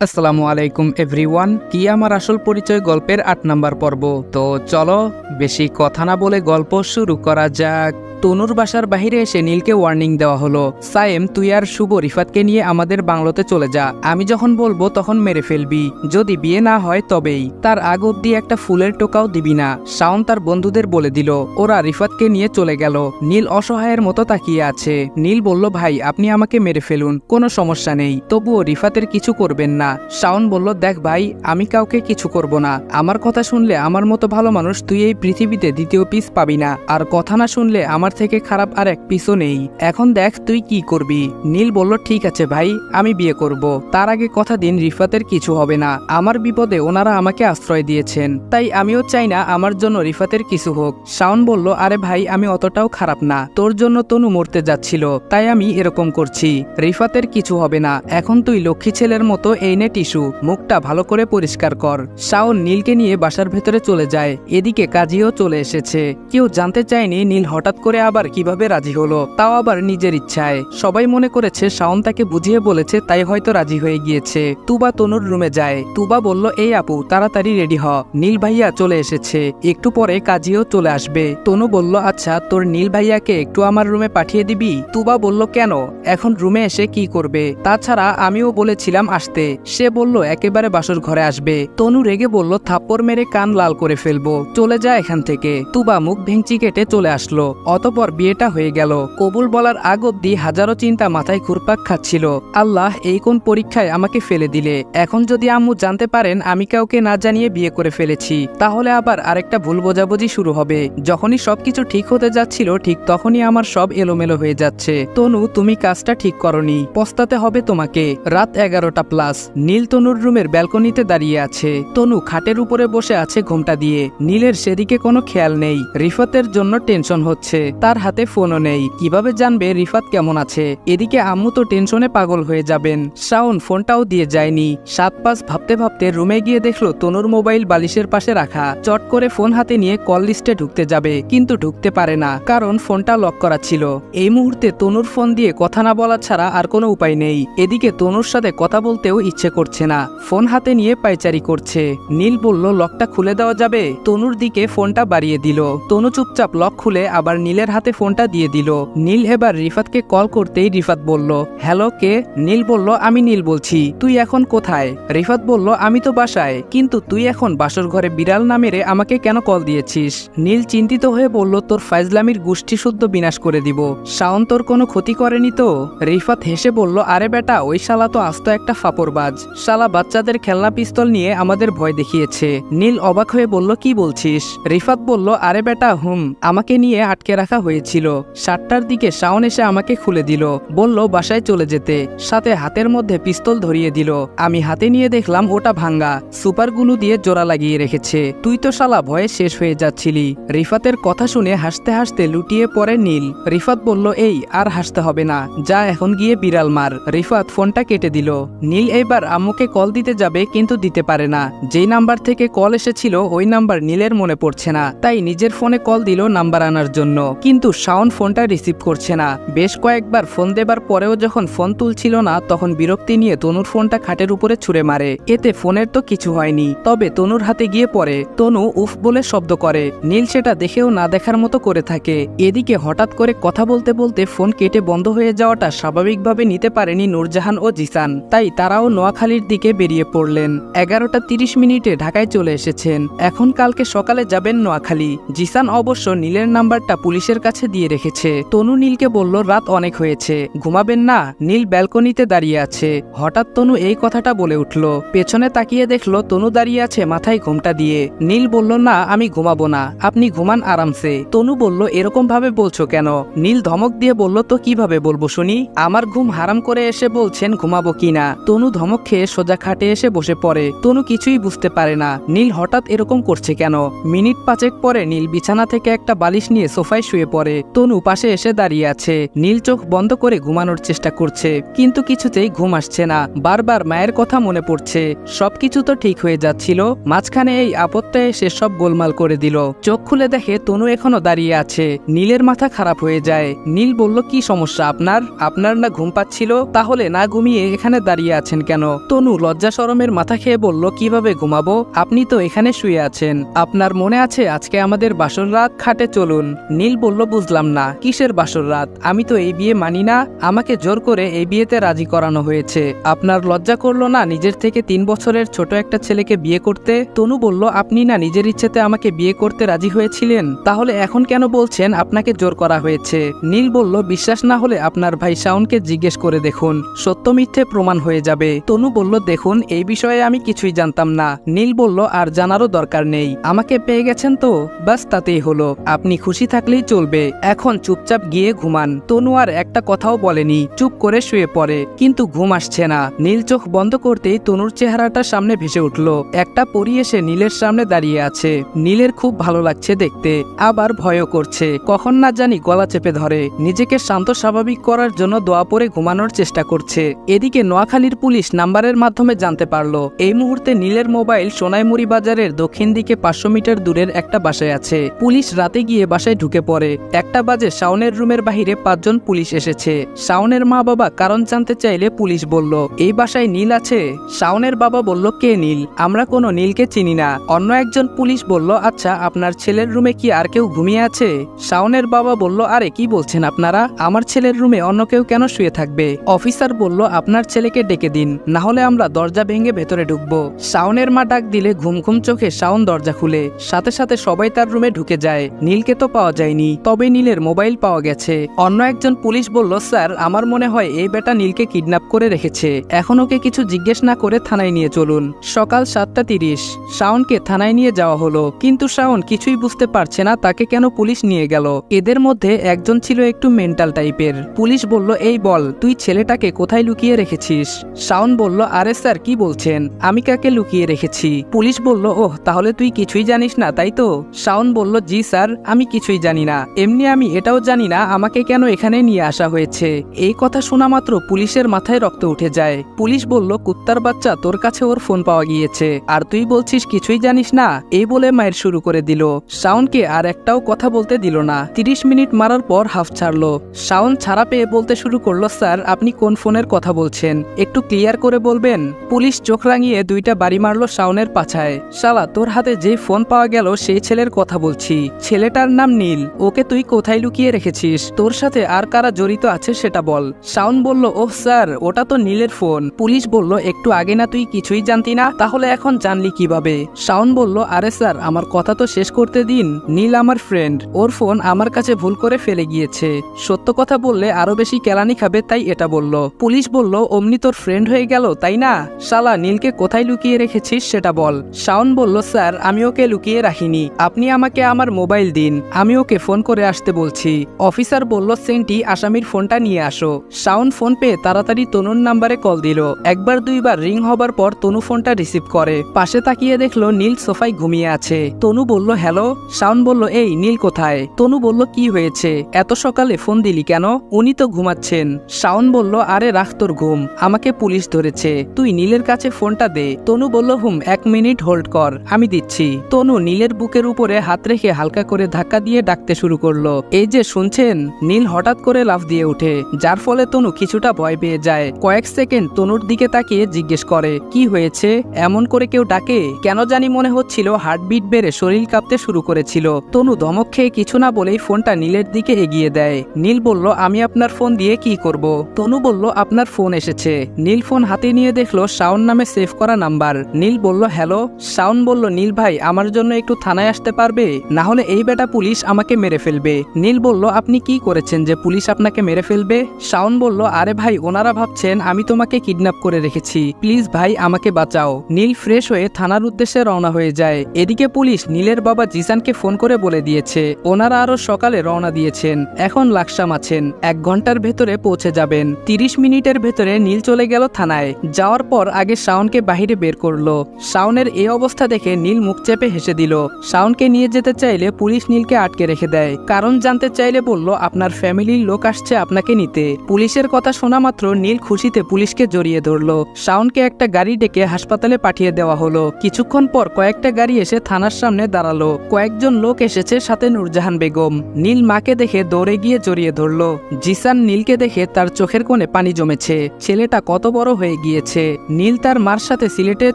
আসসালামু আলাইকুম, এভরিওয়ান। কি আমার আসল পরিচয় গল্পের আট নাম্বার পর্ব? তো চলো, বেশি কথা না বলে গল্প শুরু করা যাক। তনুর বাসার বাহিরে এসে নীলকে ওয়ার্নিং দেওয়া হলো, সায়েম, তুই আর শুভ রিফাতকে নিয়ে আমাদের বাংলোতে চলে যা। আমি যখন বলব তখন মেরে ফেলবি। যদি বিয়ে না হয় তবেই। তার আগ অব্দি একটা ফুলের টোকাও দিবি না। শাওন তার বন্ধুদের বলে দিল, ওরা রিফাতকে নিয়ে চলে গেল। নীল অসহায়ের মতো তাকিয়ে আছে। নীল বলল, ভাই, আপনি আমাকে মেরে ফেলুন, কোনো সমস্যা নেই। তবুও রিফাতের কিছু করবেন না। শাওন বলল, দেখ ভাই, আমি কাউকে কিছু করব না। আমার কথা শুনলে আমার মতো ভালো মানুষ তুই এই পৃথিবীতে দ্বিতীয় পিস পাবি না। আর কথা না শুনলে আমার থেকে খারাপ আর এক পিসও নেই। এখন দেখ তুই কি করবি। নীল বলল, ঠিক আছে ভাই, আমি বিয়ে করব। তার আগে কথা দিন, রিফাতের কিছু হবে না। আমার বিপদে ওনারা আমাকে আশ্রয় দিয়েছেন। তাই আমিও চাই না আমার জন্য রিফাতের কিছু হোক। শাওন বলল, আরে ভাই, আমি অতটাও খারাপ না। তোর জন্য তনু মরতে যাচ্ছিল। তাই আমি এরকম করছি। রিফাতের কিছু হবে না। এখন তুই লক্ষ্মী ছেলের মতো এই নে টিস্যু মুখটা ভালো করে পরিষ্কার কর। শাওন নীলকে নিয়ে বাসার ভেতরে চলে যায়। এদিকে কাজীও চলে এসেছে। কেউ জানতে চায়নি নীল হঠাৎ করে আবার কীভাবে রাজি হলো, তাও আবার নিজের ইচ্ছায়। সবাই মনে করেছে শাওন তাকে বুঝিয়ে বলেছে, তাই হয়তো রাজি হয়ে গিয়েছে। তুবা তনুর রুমে যায়। তুবা বলল, এই আপু, তাড়াতাড়ি রেডি হ। নীল ভাইয়া চলে এসেছে। একটু পরে কাজীও চলে আসবে। তনু বলল আচ্ছা তোর নীল ভাইয়াকে একটু আমার রুমে পাঠিয়ে দিবি? তুবা বলল, কেন? এখন রুমে এসে কি করবে? তাছাড়া আমিও বলেছিলাম আসতে। সে বলল, একেবারে বাসর ঘরে আসবে। তনু রেগে বলল, থাপ্পড় মেরে কান লাল করে ফেলব। চলে যা এখান থেকে। তুবা মুখ ভেঙচি কেটে চলে আসলো। অতপর বিয়েটা হয়ে গেল। কবুল বলার আগ অব্দি হাজারো চিন্তা মাথায় ঘুরপাক খাচ্ছিল। আল্লাহ এই কোন পরীক্ষায় আমাকে ফেলে দিলে? এখন যদি আম্মু জানতে পারেন, আমি কাউকে না জানিয়ে বিয়ে করে ফেলেছি। তাহলে আবার আরেকটা ভুল বোঝাবুঝি শুরু হবে। যখনই সবকিছু ঠিক হতে যাচ্ছিল, ঠিক তখনই আমার সব এলোমেলো হয়ে যাচ্ছে। তনু, তুমি কাজটা ঠিক করনি। পস্তাতে হবে তোমাকে। রাত এগারোটা প্লাস নীল তনুর রুমের ব্যালকনিতে দাঁড়িয়ে আছে। তনু খাটের উপরে বসে আছে ঘোমটা দিয়ে। নীলের সেদিকে কোনো খেয়াল নেই। রিফতের জন্য টেনশন হচ্ছে। তার হাতে ফোনও নেই। কীভাবে জানবে রিফাত কেমন আছে? এদিকে আম্মু তো টেনশনে পাগল হয়ে যাবেন। শাওন ফোনটাও দিয়ে যায়নি। সাত পাঁচ ভাবতে ভাবতে রুমে গিয়ে দেখল তনুর মোবাইল বালিশের পাশে রাখা। চট করে ফোন হাতে নিয়ে কল লিস্টে ঢুকতে যাবে, কিন্তু ঢুকতে পারে না, কারণ ফোনটা লক করা ছিল। এই মুহূর্তে তনুর ফোন দিয়ে কথা না বলা ছাড়া আর কোনো উপায় নেই। এদিকে তনুর সাথে কথা বলতেও ইচ্ছে করছে না। ফোন হাতে নিয়ে পাইচারি করছে। নীল বলল, লকটা খুলে দেওয়া যাবে? তনুর দিকে ফোনটা বাড়িয়ে দিল। তনু চুপচাপ লক খুলে আবার নীলের হাতে ফোনটা দিয়ে দিল। নীল এবার রিফাতকে কল করতেই রিফাত বলল, হ্যালো, কে? নীল বলল, আমি নীল বলছি। তুই এখন কোথায়? রিফাত বলল, আমি তো বাসায়। কিন্তু তুই এখন বাসর ঘরে বিড়াল না মেরে আমাকে কেন কল দিয়েছিস? নীল চিন্তিত হয়ে বলল, তোর ফাইজলামির গোষ্ঠী শুদ্ধ বিনাশ করে দিব। শাওন তোর কোনো ক্ষতি করেনি তো? রিফাত হেসে বলল, আরে বেটা, ওই শালা তো আস্ত একটা ফাপড়বাজ। শালা বাচ্চাদের খেলনা পিস্তল নিয়ে আমাদের ভয় দেখিয়েছে। নীল অবাক হয়ে বলল, কি বলছিস? রিফাত বলল, আরে বেটা, হুম, আমাকে নিয়ে আটকে রাখা হয়েছিল। সাতটার দিকে শাওন এসে আমাকে খুলে দিল। বলল, বাসায় চলে যেতে। সাথে হাতের মধ্যে পিস্তল ধরিয়ে দিল। আমি হাতে নিয়ে দেখলাম ওটা ভাঙ্গা। সুপার গুলু দিয়ে জোড়া লাগিয়ে রেখেছে। তুই তো শালা ভয়ে শেষ হয়ে যাচ্ছিলি। রিফাতের কথা শুনে হাসতে হাসতে লুটিয়ে পড়ে নীল। রিফাত বলল, এই, আর হাসতে হবে না। যা এখন গিয়ে বিড়াল মার। রিফাত ফোনটা কেটে দিল। নীল এবার আম্মুকে কল দিতে যাবে কিন্তু দিতে পারে না। যেই নাম্বার থেকে কল এসেছিল, ওই নাম্বার নীলের মনে পড়ছে না। তাই নিজের ফোনে কল দিল নাম্বার আনার জন্য। কিন্তু শাওন ফোনটা রিসিভ করছে না। বেশ কয়েকবার ফোন দেবার পরেও যখন ফোন তুলছিল না, তখন বিরক্তি নিয়ে তনুর ফোনটা খাটের উপরে ছুঁড়ে মারে। এতে ফোনের তো কিছু হয়নি, তবে তনুর হাতে গিয়ে পড়ে। তনু উফ বলে শব্দ করে। নীল সেটা দেখেও না দেখার মতো করে থাকে। এদিকে হঠাৎ করে কথা বলতে বলতে ফোন কেটে বন্ধ হয়ে যাওয়াটা স্বাভাবিকভাবে নিতে পারেনি নূরজাহান ও জিসান। তাই তারাও নোয়াখালীর দিকে বেরিয়ে পড়লেন। এগারোটা তিরিশ মিনিটে ঢাকায় চলে এসেছেন। এখন কালকে সকালে যাবেন নোয়াখালী। জিসান অবশ্য নীলের নাম্বারটা পুলিশের কাছে দিয়ে রেখেছে। তনু নীলকে বলল, রাত অনেক হয়েছে। ঘুমাবেন না। নীল ব্যালকনিতে দাঁড়িয়ে আছে। হঠাৎ তনু এই কথাটা বলে উঠল। পেছনে তাকিয়ে দেখল, তনু দাঁড়িয়ে আছে মাথায় ঘুমটা দিয়ে। নীল বলল, না, আমি ঘুমাবো না। আপনি ঘুমান আরামসে। তনু বলল এরকম ভাবে বলছো কেন? নীল ধমক দিয়ে বলল, তো কীভাবে বলব শুনি? আমার ঘুম হারাম করে এসে বলছেন ঘুমাবো কিনা তনু ধমক খেয়ে সোজা খাটে এসে বসে পড়ে। তনু কিছুই বুঝতে পারে না। নীল হঠাৎ এরকম করছে কেন? মিনিট পাঁচেক পরে নীল বিছানা থেকে একটা বালিশ নিয়ে সোফায় শুয়ে শুয়ে পড়ে। তনু পাশে এসে দাঁড়িয়ে আছে। নীল চোখ বন্ধ করে ঘুমানোর চেষ্টা করছে। কিন্তু কিছুতেই ঘুম আসছে না। বারবার মায়ের কথা মনে পড়ছে। সবকিছু তো ঠিক হয়ে যাচ্ছিল। মাঝখানে এই আপদটা এসে সব গোলমাল করে দিল। চোখ খুলে দেখে তনু এখনও দাঁড়িয়ে আছে। নীলের মাথা খারাপ হয়ে যায়। নীল বলল, কি সমস্যা আপনার? আপনার না ঘুম পাচ্ছিল? তাহলে না ঘুমিয়ে এখানে দাঁড়িয়ে আছেন কেন? তনু লজ্জা সরমের মাথা খেয়ে বলল, কীভাবে ঘুমাবো? আপনি তো এখানে শুয়ে আছেন। আপনার মনে আছে, আজকে আমাদের বাসন রাত, খাটে চলুন। নীল বলল, বুঝলাম না, কিসের বাসর রাত? আমি তো এই বিয়ে মানি না। আমাকে জোর করে এই বিয়েতে রাজি করানো হয়েছে। আপনার লজ্জা করল না নিজের থেকে তিন বছরের ছোট একটা ছেলেকে বিয়ে করতে? তনু বলল, আপনি না নিজের ইচ্ছেতে আমাকে বিয়ে করতে রাজি হয়েছিলেন? তাহলে এখন কেন বলছেন আপনাকে জোর করা হয়েছে? নীল বলল, বিশ্বাস না হলে আপনার ভাই শাওনকে জিজ্ঞেস করে দেখুন। সত্য মিথ্যে প্রমাণ হয়ে যাবে। তনু বলল, দেখুন, এই বিষয়ে আমি কিছুই জানতাম না। নীল বলল, আর জানারও দরকার নেই। আমাকে পেয়ে গেছেন তো? বাস তাতেই হলো। আপনি খুশি থাকলেই চলবে। এখন চুপচাপ গিয়ে ঘুমান। তনু আর একটা কথাও বলেনি। চুপ করে শুয়ে পড়ে। কিন্তু ঘুম আসছে না। নীল চোখ বন্ধ করতেই তনুর চেহারাটা সামনে ভেসে উঠল। একটা পরি এসে নীলের সামনে দাঁড়িয়ে আছে। নীলের খুব ভালো লাগছে দেখতে। আবার ভয়ও করছে। কখন না জানি গলা চেপে ধরে। নিজেকে শান্ত স্বাভাবিক করার জন্য দোয়া পরে ঘুমানোর চেষ্টা করছে। এদিকে নোয়াখালীর পুলিশ নাম্বারের মাধ্যমে জানতে পারল। এই মুহূর্তে নীলের মোবাইল সোনাইমুড়ি বাজারের দক্ষিণ দিকে পাঁচশো মিটার দূরের একটা বাসায় আছে। পুলিশ রাতে গিয়ে বাসায় ঢুকে পড়ে। একটা বাজে শাওনের রুমের বাহিরে পাঁচজন পুলিশ এসেছে। শাওনের মা বাবা কারণ জানতে চাইলে পুলিশ বলল, এই বাসায় নীল আছে? শাওনের বাবা বলল, কে নীল? আমরা কোনো নীলকে চিনি না। অন্য একজন পুলিশ বলল আচ্ছা আপনার ছেলের রুমে কি আর কেউ ঘুমিয়ে আছে? শাওনের বাবা বলল, আরে, কি বলছেন আপনারা? আমার ছেলের রুমে অন্য কেউ কেন শুয়ে থাকবে? অফিসার বলল, আপনার ছেলেকে ডেকে দিন, না হলে আমরা দরজা ভেঙে ভেতরে ঢুকবো। শাওনের মা ডাক দিলে ঘুম ঘুম চোখে শাওন দরজা খুলে। সাথে সাথে সবাই তার রুমে ঢুকে যায়। নীলকে তো পাওয়া যায়নি। তবে নীলের মোবাইল পাওয়া গেছে। অন্য একজন পুলিশ বলল, স্যার, আমার মনে হয় এই বেটা নীলকে কিডন্যাপ করে রেখেছে। এখন ওকে কিছু জিজ্ঞেস না করে থানায় নিয়ে চলুন। সকাল সাতটা তিরিশ। শাওনকে থানায় নিয়ে যাওয়া হলো। কিন্তু শাওন কিছুই বুঝতে পারছে না, তাকে কেন পুলিশ নিয়ে গেল? এদের মধ্যে একজন ছিল একটু মেন্টাল টাইপের। পুলিশ বলল, এই বল, তুই ছেলেটাকে কোথায় লুকিয়ে রেখেছিস? শাওন বলল, আরে স্যার, কি বলছেন? আমি কাকে লুকিয়ে রেখেছি? পুলিশ বলল, ওহ, তাহলে তুই কিছুই জানিস না, তাই তো? শাওন বলল, জি স্যার, আমি কিছুই জানি না। এমনি আমি এটাও জানি না আমাকে কেন এখানে নিয়ে আসা হয়েছে। এই কথা শোনা মাত্র পুলিশের মাথায় রক্ত উঠে যায়। পুলিশ বলল, কুত্তার বাচ্চা, তোর কাছে ওর ফোন পাওয়া গিয়েছে। আর তুই বলছিস, কিছুই জানিস না? এই বলে মায়ের শুরু করে দিল। শাওনকে আর একটাও কথা বলতে দিল না। তিরিশ মিনিট মারার পর হাফ ছাড়লো। শাওন ছাড়া পেয়ে বলতে শুরু করল, স্যার, আপনি কোন ফোনের কথা বলছেন? একটু ক্লিয়ার করে বলবেন? পুলিশ চোখ রাঙিয়ে দুইটা বাড়ি মারলো শাওনের পাছায়। শালা, তোর হাতে যে ফোন পাওয়া গেল, সেই ছেলের কথা বলছি। ছেলেটার নাম নীল। ওকে তুই কোথায় লুকিয়ে রেখেছিস? তোর সাথে আর কারা জড়িত আছে সেটা বল। শাওন বলল, ওহ, স্যার, ওটা তো নীলের ফোন। পুলিশ বলল, একটু আগে না তুই কিছুই জানতি না, তাহলে এখন জানলি কীভাবে? শাওন বলল, আরে স্যার, আমার কথা তো শেষ করতে দিন। নীল আমার ফ্রেন্ড ওর ফোন আমার কাছে ভুল করে ফেলে গিয়েছে। সত্য কথা বললে আরও বেশি কেলানি খাবে, তাই এটা বলল। পুলিশ বলল, অমনি তোর ফ্রেন্ড হয়ে গেল, তাই না? শালা, নীলকে কোথায় লুকিয়ে রেখেছিস সেটা বল। শাওন বলল, স্যার, আমি ওকে লুকিয়ে রাখিনি। আপনি আমাকে আমার মোবাইল দিন। আমি ওকে ফোন করে আসতে বলছি। অফিসার বলল, সেন্টি, আসামির ফোনটা নিয়ে আসো। শাওন ফোন পেয়ে তাড়াতাড়ি তনুর নাম্বারে কল দিল। একবার দুইবার রিং হবার পর তনু ফোনটা রিসিভ করে। পাশে তাকিয়ে দেখল, নীল সোফায় ঘুমিয়ে আছে। তনু বলল, হ্যালো? শাওন বলল, এই, নীল কোথায়? তনু বলল, কি হয়েছে? এত সকালে ফোন দিলি কেন? উনি তো ঘুমাচ্ছেন। শাওন বলল, আরে, রাখ তোর ঘুম। আমাকে পুলিশ ধরেছে। তুই নীলের কাছে ফোনটা দে। তনু বলল, হুম, এক মিনিট হোল্ড কর। আমি দিচ্ছি। তনু নীলের বুকের উপরে হাত রেখে হালকা করে ধাক্কা দিয়ে ডাকতে শুরু করল। এই যে শুনছেন, নীল হঠাৎ করে লাফ দিয়ে ওঠে, যার ফলে তনু কিছুটা ভয় পেয়ে যায়। কয়েক সেকেন্ড তনুর দিকে তাকিয়ে জিজ্ঞেস করে, কি হয়েছে? এমন করে কেউ ডাকে? কেন জানি মনে হচ্ছিল হার্টবিট বেড়ে শরীর কাঁপতে শুরু করেছিল। তনু ধমক খেয়ে কিছু না বলেই ফোনটা নীলের দিকে এগিয়ে দেয়। নীল বলল, আমি আপনার ফোন দিয়ে কি করব? তনু বলল, আপনার ফোন এসেছে। নীল ফোন হাতে নিয়ে দেখল শাওন নামে সেভ করা নাম্বার। নীল বলল, হ্যালো? শাওন বলল, নীল ভাই, আমার জন্য একটু থানায় আসতে পারবে? না হলে এই বেটা পুলিশ আমাকে মেরে ফেলবে। নীল বলল, আপনি কি করেছেন যে পুলিশ আপনাকে মেরে ফেলবে? শাওন বলল, আরে ভাই, ওনারা ভাবছেন আমি তোমাকে কিডন্যাপ করে রেখেছি। প্লিজ ভাই, আমাকে বাঁচাও। নীল ফ্রেশ হয়ে থানার উদ্দেশ্যে রওনা হয়ে যায়। এদিকে পুলিশ নীলের বাবা জিসানকে ফোন করে বলে দিয়েছে, ওনারা আরও সকালে রওনা দিয়েছেন। এখন লাকসাম আছেন। এক ঘণ্টার ভেতরে পৌঁছে যাবেন। তিরিশ মিনিটের ভেতরে নীল চলে গেল থানায়। যাওয়ার পর আগে শাওনকে বাহিরে বের করল। শাওনের এই অবস্থা দেখে নীল মুখ চেপে হেসে দিল। শাওনকে নিয়ে যেতে চাইলে পুলিশ নীলকে আটকে রেখে দেয়। দেয় কারণ জানতে চাইলে বলল, আপনার ফ্যামিলির লোক আসছে আপনাকে নিতে। পুলিশের কথা শোনা মাত্র নীল খুশিতে পুলিশকে জড়িয়ে ধরলো। শাওনকে একটা গাড়ি ডেকে হাসপাতালে পাঠিয়ে দেওয়া হলো। কিছুক্ষণ পর কয়েকটা গাড়ি এসে থানার সামনে দাঁড়াল। কয়েকজন লোক এসেছে সাথে নূরজাহান বেগম। নীল মাকে দেখে দৌড়ে গিয়ে জড়িয়ে ধরলো। জিসান নীলকে দেখে তার চোখের কোণে পানি জমেছে। ছেলেটা কত বড় হয়ে গিয়েছে। নীল তার মার সাথে সিলেটে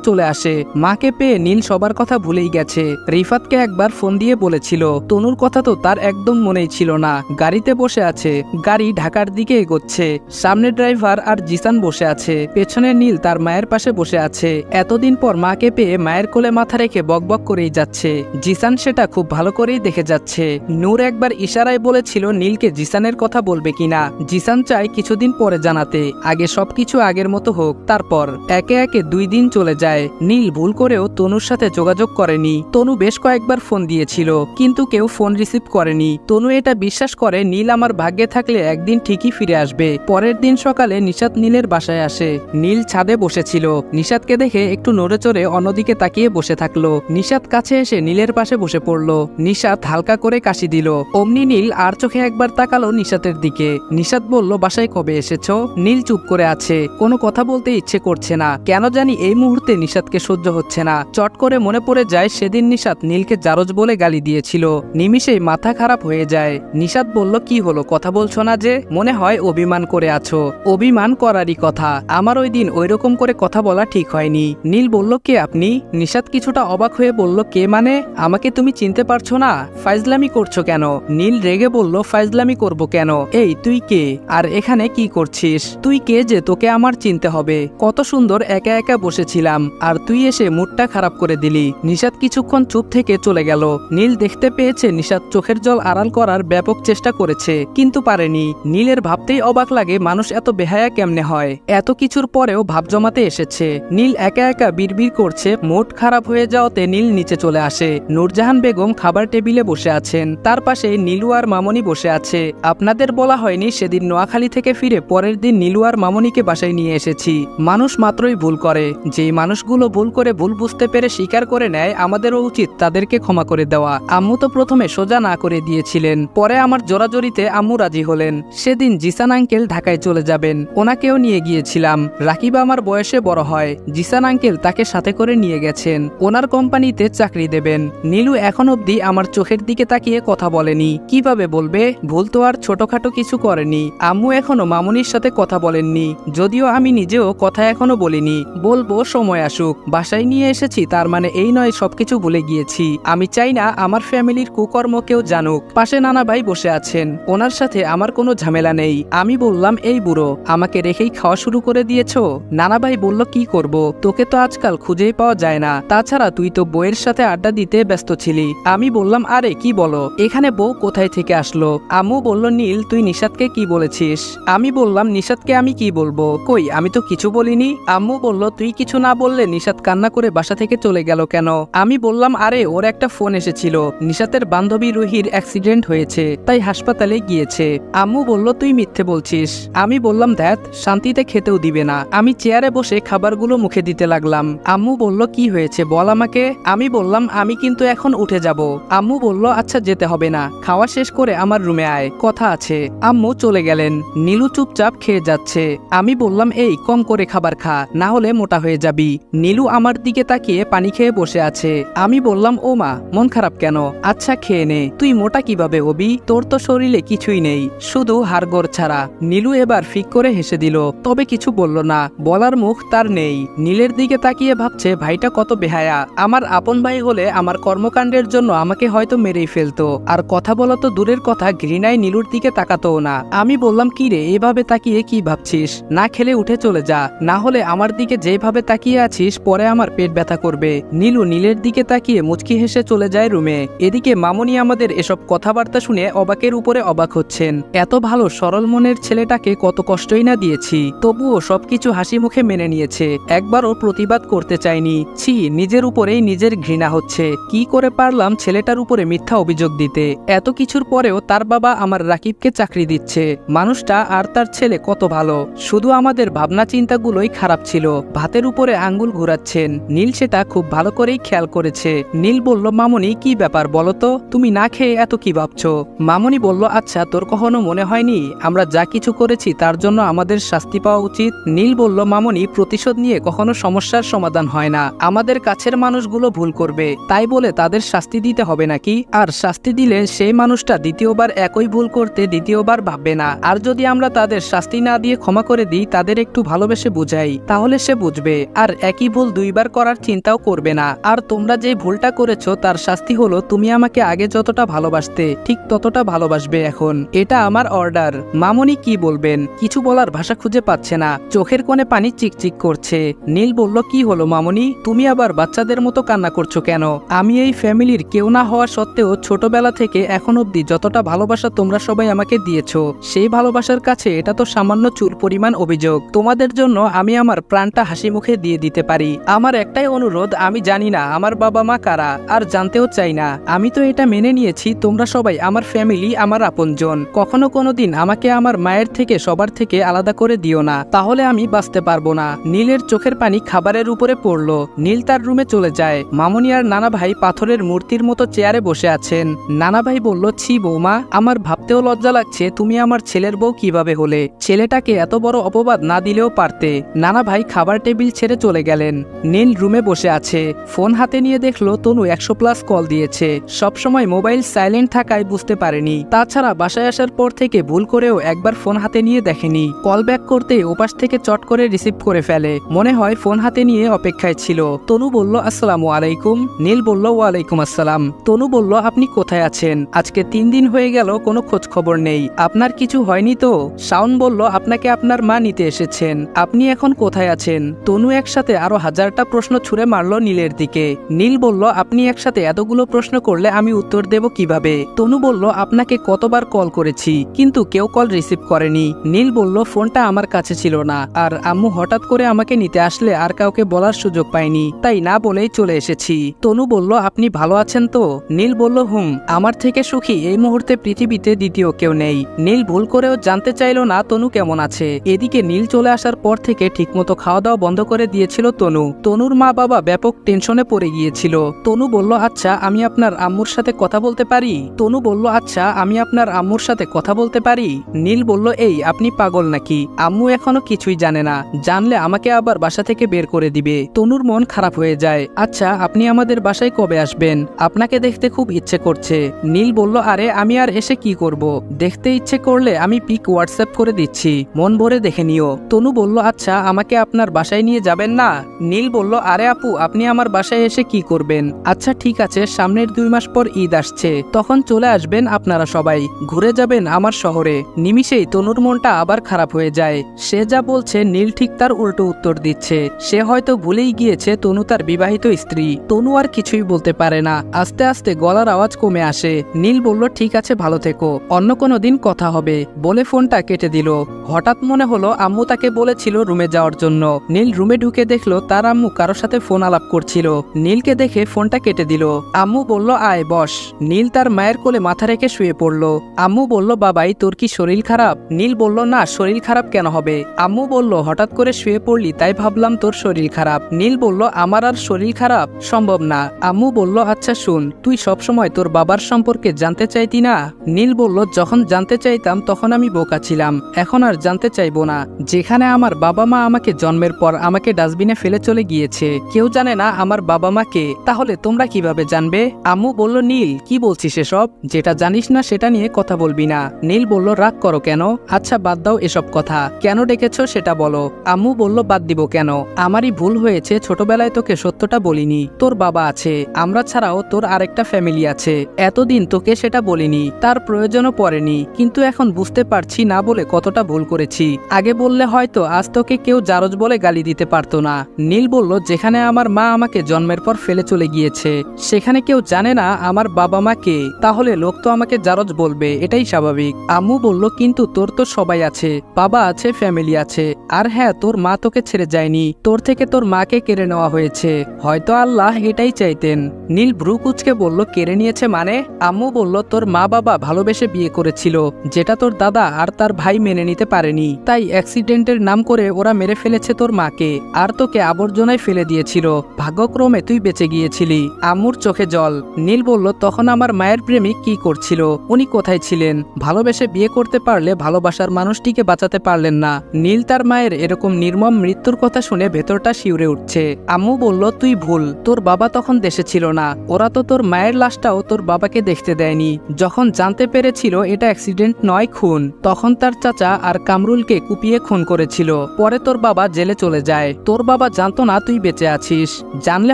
চলে আসে। মাকে পেয়ে নীল সবার কথা ভুলেই গেছে। রিফাতকে একবার ফোন দিয়ে বলেছিল, তনুর কথা তো তার একদম মনেই ছিল না। গাড়িতে বসে আছে। গাড়ি ঢাকার দিকে এগোচ্ছে। সামনে ড্রাইভার আর জিসান বসে আছে। পেছনে নীল তার মায়ের পাশে বসে আছে। এতদিন পর মাকে পেয়ে মায়ের কোলে মাথা রেখে বকবক করেই যাচ্ছে। জিসান সেটা খুব ভালো করেই দেখে যাচ্ছে। নূর একবার ইশারায় বলেছিল নীলকে জিসানের কথা বলবে কিনা। জিসান চায় কিছুদিন পরে জানাতে। আগে সবকিছু আগের মতো হোক, তারপর একে একে দুই দিন চলে যায়। নীল ভুল করেও তনুর সাথে যোগাযোগ করেনি। তনু বেশ কয়েকবার ফোন দিয়েছিল, কিন্তু কেউ ফোন রিসিভ করেনি। তনু এটা বিশ্বাস করে, নীল আমার ভাগ্যে থাকলে একদিন ঠিকই ফিরে আসবে। পরের দিন সকালে নিশাত নীলের বাসায় আসে। নীল ছাদে বসেছিল। নিশাতকে দেখে একটু নড়ে চড়ে অন্যদিকে তাকিয়ে বসে থাকল। নিশাত কাছে এসে নীলের পাশে বসে পড়ল। নিশাত হালকা করে কাশি দিল। অমনি নীল আর চোখে একবার তাকালো নিশাতের দিকে। নিশাত বলল, বাসায় কবে এসেছ? নীল চুপ করে আছে। কোনো কথা বলতে ইচ্ছে করছে না। কেন জানি এই মুহূর্তে নিশাতকে সহ্য হচ্ছে না। চট করে মনে পড়ে যায়, সেদিন নিশাত নীলকে জারজ বলে গালি দিয়েছিল। নিমিষেই মাথা খারাপ হয়ে যায়। নিশাত বলল, কি হলো? কথা বলছো না যে? মনে হয় অভিমান করে আছো। অভিমান করারই কথা। আমার ওই দিন ওই রকম করে কথা বলা ঠিক হয়নি। নীল বলল, কে আপনি? নিশাত কিছুটা অবাক হয়ে বলল, কে মানে? আমাকে তুমি চিনতে পারছ না? ফাইজলামি করছ কেন? নীল রেগে বলল, ফাইজলামি করব কেন? এই, তুই কে? আর এখানে কি করছিস? তুই কে যে তোকে আমার চিনতে হবে? কত সুন্দর একা একা বসেছিলাম, আর তুই এসে মুডটা খারাপ করে দিলি। নিশাত কিছুক্ষণ চুপ থেকে চলে গেল। নীল দেখতে পেয়েছে নিশাত চোখের জল আড়াল করার ব্যাপক চেষ্টা করেছে, কিন্তু পারেনি। নীলের ভাবতেই অবাক লাগে মানুষ এত বেহায়া কেমনে হয়। এত কিছুর পরেও ভাব জমাতে এসেছে। নীল একা একা বিড়বিড় করছে মুড খারাপ হয়ে যাওয়াতে নীল নিচে চলে আসে। নূরজাহান বেগম খাবার টেবিলে বসে আছেন। তার পাশে নীলু আর মামনি বসে আছে। আপনাদের বলা হয়নি সেদিন নোয়াখালী থেকে ফিরে পরের দিন নীলু আর মামনিকে বাসায় নিয়ে এসেছি। মানুষ মাত্রই ভুল করে। যেই মানুষগুলো ভুল করে ভুল বুঝতে পেরে স্বীকার করে নেয়, আমাদেরও উচিত তাদেরকে ক্ষমা করে দেওয়া। আম্মু তো প্রথমে সোজা না করে দিয়েছিলেন। পরে আমার জোরাজোরিতে আম্মু রাজি হলেন। সেদিন জিসান আঙ্কেল ঢাকায় চলে যাবেন। ওনাকেও নিয়ে গিয়েছিলাম। রাকিব আমার বয়সে বড় হয়। জিসান আঙ্কেল তাকে সাথে করে নিয়ে গেছেন। ওনার কোম্পানিতে চাকরি দেবেন। নীলু এখন অবধি আমার চোখের দিকে তাকিয়ে কথা বলেনি। কীভাবে বলবে? ভুল তো আর ছোটখাটো কিছু করেনি। আম্মু এখনও মামুনির সাথে কথা বলেননি। যদিও আমি নিজেও কথা এখনও বলিনি। বলব সময় আসুক। বাসায় নিয়ে এসেছি, তার মানে এই নয় সবকিছু ভুলে গিয়েছি। আমি চাই না আমার ফ্যামিলির কুকর্ম কেউ জানুক। পাশে নানা ভাই বসে আছেন। ওনার সাথে আমার কোনো ঝামেলা নেই। আমি বললাম, এই বুড়ো, আমাকে রেখেই খাওয়া শুরু করে দিয়েছ? নানা ভাই বলল, কি করব? তোকে তো আজকাল খুঁজেই পাওয়া যায় না। তাছাড়া তুই তো বইয়ের সাথে আড্ডা দিতে ব্যস্ত ছিলি। আমি বললাম, আরে, কি বলো? এখানে বউ কোথায় থেকে আসলো? আম্মু বলল, নীল, তুই নিষাদকে কি বলেছিস? আমি বললাম, নিষাদকে আমি কি বলব? কই, আমি তো কিছু বলিনি? আম্মু বলল, তুই কিছু না বললে নিষাদ কান্না করে বাসা থেকে চলে গেল কেন? আমি বললাম, আরে, ওর একটা ফোন এসেছিল। নিষাদের বান্ধবী রুহির অ্যাক্সিডেন্ট হয়েছে, তাই হাসপাতালে গিয়েছে। আম্মু বলল, তুই মিথ্যে বলছিস। আমি বললাম ধ্যাত শান্তিতে খেতেও দিবে না। আমি চেয়ারে বসে খাবারগুলো মুখে দিতে লাগলাম। আম্মু বলল, কি হয়েছে, বল আমাকে? আমি বললাম, আমি কিন্তু এখন উঠে যাব। আম্মু বলল আচ্ছা যেতে হবে না। খাওয়া শেষ করে আমার রুমে আয়। কথা আছে। আম্মু চলে গেলেন। নীলু চুপচাপ খেয়ে যাচ্ছে। আমি বললাম, এই, কম করে খাবার খা, না হলে মোটা হয়ে যাবি। নীলু আমার দিকে তাকিয়ে পানি খেয়ে বসে আছে। আমি বললাম ও মা মন খারাপ কেন? আচ্ছা খেয়ে নে। তুই মোটা কীভাবে হবি? তোর তো শরীরে কিছুই নেই। শুধু হাড়গোড় ছাড়া। নীলু এবার ফিক করে হেসে দিল, তবে কিছু বলল না। বলার মুখ তার নেই। নীলের দিকে তাকিয়ে ভাবছে, ভাইটা কত বেহায়া। আমার আপন ভাই হলে আমার কর্মকাণ্ডের জন্য আমাকে হয়তো মেরেই ফেলতো। আর কথা বলা তো দূরের কথা, ঘৃণায় নীলুর দিকে তাকাতও না। আমি বললাম, কি রে, এভাবে তাকিয়ে কি ভাবছিস? না খেলে উঠে চলে যা। না হলে আমার দিকে যেভাবে তাকিয়ে আছিস, পরে আমার পেট ব্যথা করবে। নীলু নীলের দিকে তাকিয়ে মুচকি হেসে চলে যায় রুমে। এদিকে মামনি আমাদের এসব কথাবার্তা শুনে অবাকের উপরে অবাক হচ্ছেন। এত ভালো সরল মনের ছেলেটাকে কত কষ্টই না দিয়েছি। তবুও সবকিছু হাসি মুখে মেনে নিয়েছে। একবারও প্রতিবাদ করতে চাইনি ছি, নিজের উপরেই নিজের ঘৃণা হচ্ছে। কি করে পারলাম ছেলেটার উপরে মিথ্যা অভিযোগ দিতে? এত কিছুর পরেও তার বাবা আমার রাকিবকে চাকরি দিচ্ছে। মানুষটা আর তার ছেলে কত ভালো। শুধু আমাদের ভাবনা চিন্তাগুলোই খারাপ ছিল। ভাতের উপরে আঙ্গুল ঘুরাচ্ছেন। নীল সেটা খুব ভালো করেই খেয়াল করেছে। নীল বলল, মামনি, কি ব্যাপার বলতো তুমি না খেয়ে এত কি ভাবছ? মামনি বলল আচ্ছা তোর কখনো মনে হয়নি? আমরা যা কিছু করেছি তার জন্য আমাদের শাস্তি পাওয়া উচিত? নীল বলল, মামনি, প্রতিশোধ নিয়ে কখনো সমস্যার সমাধান হয় না। আমাদের কাছের মানুষগুলো ভুল করবে। তাই বলে তাদের শাস্তি দিতে হবে নাকি? আর শাস্তি দিলে সেই মানুষটা দ্বিতীয়বার একই ভুল করতে দ্বিতীয়বার ভাববে না। আর যদি আমরা তাদের শাস্তি না দিয়ে ক্ষমা করে দিই, তাদের একটু ভালোবেসে বুঝাই, তাহলে সে বুঝবে। আর একই ভুল দুইবার করার চিন্তাও করবে না। আর তোমরা যে ভুলটা করেছ, তার শাস্তি হলো, তুমি আমাকে আগে যতটা ভালোবাসতে ঠিক ততটা ভালোবাসবে এখন। এটা আমার অর্ডার মামনি কি বলবেন? কিছু বলার ভাষা খুঁজে পাচ্ছে না। চোখের কোণে পানি চিকচিক করছে। নীল বলল, কি হলো মামনি? তুমি আবার বাচ্চাদের মতো কান্না করছ কেন? আমি এই ফ্যামিলির কেউ না হওয়া সত্ত্বেও ছোটবেলা থেকে এখন অবধি যতটা ভালোবাসা তোমরা সবাই আমাকে দিয়েছ, সেই ভালোবাসার কাছে এটা তো সামান্য চুল পরিমাণ অভিযোগ। তোমাদের জন্য আমি আমার প্রাণটা হাসি মুখে দিয়ে দিতে পারি। আমার একটাই অনুরোধ, আমি জানি না আমার বাবা মা কারা, আর জানতেও চাই না। আমি তো এটা মেনে নিয়েছি তোমরা সবাই আমার ফ্যামিলি আমার আপনজন। কখনো কোনো দিন আমাকে আমার মায়ের থেকে, সবার থেকে আলাদা করে দিও না। তাহলে আমি বাঁচতে পারব না। নীলের চোখের পানি খাবারের উপরে পড়ল। নীল তার রুমে চলে যায়। মামনি আর নানা ভাই পাথরের মূর্তির মতো চেয়ারে বসে আছেন। নানা ভাই বলল, ছি বৌমা, আমার ভাবতেও লজ্জা লাগছে, তুমি আমার ছেলের বউ কীভাবে হলে? ছেলেটাকে এত বড় অপবাদ না দিলেও পারতে। নানা ভাই খাবার টেবিল ছেড়ে চলে গেলেন। নীল রুমে বসে আছে। ফোন হাতে নিয়ে দেখল, তনু একশো প্লাস কল দিয়েছে। সবসময় মোবাইল সাইলেন্ট থাকায় বুঝতে পারেনি। তাছাড়া বাসায় আসার পর থেকে ভুল করেও একবার ফোন হাতে নিয়ে দেখেনি। কল ব্যাক করতে ওপাশ থেকে চট করে রিসিভ করে ফেলে। মনে হয় ফোন হাতে নিয়ে অপেক্ষায় ছিল। তনু বলল, আসসালামু আলাইকুম। নীল বলল, ওয়ালাইকুম আসসালাম। তনু বলল, আপনি কোথায় আছেন? আজকে তিন দিন হয়ে গেল, কোনো খোঁজ খবর নেই। আপনার কিছু হয়নি তো? শাওন বলল, আপনাকে আপনার মা নিতে এসেছেন। আপনি এখন কোথায় আছেন? তনু একসাথে আরও হাজারটা প্রশ্ন ছুড়ে মারল নীলের দিকে। নীল বলল, আপনি একসাথে এতগুলো প্রশ্ন করলে আমি উত্তর দেব কীভাবে? তনু বলল, আপনাকে কতবার কল করেছি, কিন্তু কেউ কল রিসিভ করেনি। নীল বলল, ফোনটা আমার কাছে ছিল না। আর আম্মু হঠাৎ করে আমাকে নিতে আসলে আর কাউকে বলার সুযোগ পাইনি। তাই না বলেই চলে এসেছি। তনু বলল, আপনি ভালো আছেন তো? নীল বলল, হুম, আমার থেকে সুখী এই মুহূর্তে পৃথিবীতে দ্বিতীয় কেউ নেই। নীল ভুল করেও জানতে চাইলো না তনু কেমন আছে। এদিকে নীল চলে আসার পর থেকে ঠিকমতো খাওয়া দাওয়া বন্ধ করে দিয়েছিল তনু। তনুর মা বাবা ব্যাপক টেনশনে পড়ে গিয়েছিল। তনু বলল আচ্ছা আমি আপনার আম্মুর সাথে কথা বলতে পারি? তনু বলল আচ্ছা আমি আপনার আম্মুর সাথে কথা বলতে পারি? নীল বলল, এই, আপনি পাগল নাকি? আম্মু এখনও কিছুই জানে না। জানলে আমাকে আবার বাসা থেকে বের করে দিবে। তনুর মন খারাপ হয়ে যায়। আচ্ছা আপনি আমাদের বাসায় কবে আসবেন? আপনাকে দেখতে খুব ইচ্ছে করছে। নীল বলল, আরে, আমি আর এসে কি করব? দেখতে ইচ্ছে করলে আমি পিক হোয়াটসঅ্যাপ করে দিচ্ছি। মন ভরে দেখে নিও। তনু বলল আচ্ছা আমাকে আপনার বাসায় নিয়ে যাবেন না? নীল বলল, আরে আপু, আপনি আমার বাসায় এসে কি করবেন? আচ্ছা ঠিক আছে, সামনের দুই মাস পর ঈদ আসছে। তখন চলে আসবেন আপনারা সবাই। ঘুরে যাবেন আমার শহরে। নিমিষেই তনুর মনটা আবার খারাপ হয়ে যায়। সে যা বলছে নীল ঠিক তার উল্টো উত্তর দিচ্ছে। সে হয়তো ভুলেই গিয়েছে তনু তার বিবাহিত স্ত্রী। তনু আর কিছুই বলতে পারে না। আস্তে আস্তে গলার আওয়াজ কমে আসে। নীল বলল, ঠিক আছে, ভালো থেকো। অন্য কোনো দিন কথা হবে। বলে ফোনটা কেটে দিল। হঠাৎ মনে হলো, আম্মু তাকে বলেছিল রুমে যাওয়ার জন্য। নীল রুমে ঢুকে দেখল, তার আম্মু কারোর সাথে ফোন আলাপ করছিল। নীলকে দেখে ফোনটা কেটে দিল। আম্মু বলল, আয়, বস। নীল তার মায়ের কোলে মাথা রেখে শুয়ে পড়ল। আম্মু বলল, বাবাই, তোর কি শরীর খারাপ? নীল বলল, না, শরীর খারাপ কেন হবে? আম্মু বলল, হঠাৎ করে শুয়ে পড়লি, তাই ভাবলাম তোর শরীর খারাপ। নীল বলল, আমার আর শরীর খারাপ? সম্ভব না। আম্মু বলল আচ্ছা শুন, তুই সবসময় তোর বাবার সম্পর্কে জানতে চাইতি না? নীল বলল, যখন জানতে চাইতাম, তখন আমি বোকা ছিলাম। এখন আর জানতে চাইব না। যেখানে আমার বাবা মা আমাকে জন্মের পর আমাকে ডাস্টবিনে ফেলে চলে গিয়েছে, কেউ জানে না আমার বাবা মা কে। তাহলে তোমরা কীভাবে জানবে? আম্মু বলল, নীল, কি বলছিস এসব যেটা জানিস না সেটা নিয়ে কথা বলবি না। নীল বলল, রাগ করো কেন? আচ্ছা বাদ দাও এসব কথা। কেন ডেকেছ সেটা বলো। আম্মু বলল, বাদ দিব কেন? আমারই ভুল হয়েছে, ছোটবেলায় তোকে সত্যটা বলিনি। তোর বাবা আছে। আমরা ছাড়াও তোর আরেকটা ফ্যামিলি আছে। এতদিন তোকে সেটা বলিনি। তার প্রয়োজনও পড়েনি। কিন্তু এখন বুঝতে পারছি না বলে কতটা ভুল করেছি। আগে বললে হয়তো আজ তোকে কেউ জারজ বলে গালি দিতে পারতো না। নীল বলল, যেখানে আমার মা আমাকে জন্মের পর ফেলে চলে গিয়েছে, সেখানে কেউ জানে না আমার বাবা মা কে। তাহলে লোক তো আমাকে জারজ বলবে, এটাই স্বাভাবিক। আম্মু বলল, কিন্তু তোর তো সবাই আছে, বাবা আছে, ফ্যামিলি আছে। আর হ্যাঁ তোর মা তোকে ছেড়ে যায়নি, তোর থেকে তোর মাকে কেড়ে নেওয়া হয়েছে। হয়তো আল্লাহ এটাই চাইতেন। নীল ব্রু কুচকে বলল, কেড়ে নিয়েছে মানে? আম্মু বলল, তোর মা বাবা ভালোবেসে বিয়ে করেছিল, যেটা তোর দাদা আর তার ভাই মেনে নিতে পারেনি। তাই অ্যাক্সিডেন্টের নাম করে ওরা মেরে ফেলেছে তোর মাকে, আর তোকে আবর্জনায় ফেলে দিয়েছিল। ভাগ্যক্রমে তুই বেঁচে গিয়েছিলি। আম্মুর চোখে জল। নীল বলল, তখন আমার মায়ের প্রেমিক কি করছিল? উনি কোথায় ছিলেন? ভালোবেসে বিয়ে করতে পারলে ভালোবাসার মানুষটিকে বাঁচাতে পারলেন না। নীল তার মায়ের এরকম নির্মম মৃত্যুর কথা শুনে ভেতরটা শিউরে উঠছে। আম্মু বলল, তুই ভুল। তোর বাবা তখন দেশে ছিল না। ওরা তো তোর মায়ের লাশটাও তোর বাবাকে দেখতে দেয়নি। যখন জানতে পেরেছিল এটা অ্যাক্সিডেন্ট নয় খুন, তখন তার চাচা আর কামরুলকে কুপিয়ে খুন করেছিল। পরে তোর বাবা জেলে চলে যায়। তোর বাবা জানতো না তুই বেঁচে আছিস। জানলে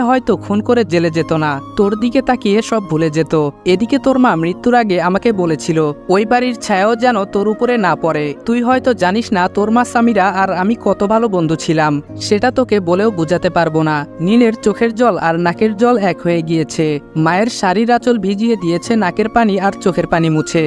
হয়তো খুন করে জেলে যেত না। তোর দিকে তাকিয়ে সব ভুলে যেত। এদিকে তোর মা মৃত্যুর আগে আমাকে বলেছিল, ওই বাড়ির ছায়াও যেন তোর উপরে না পড়ে। তুই হয়তো জানিস না, তোর মা সামিরা আর আমি কত ভালো বন্ধু ছিলাম। সেটা তোকে বলেও বুঝাতে পারব না। নীলের চোখের জল আর নাকের জল এক হয়ে গিয়েছে। মায়ের শাড়ির আঁচল ভিজিয়ে দিয়েছে নাকের পানি আর চোখের পানি মুছে।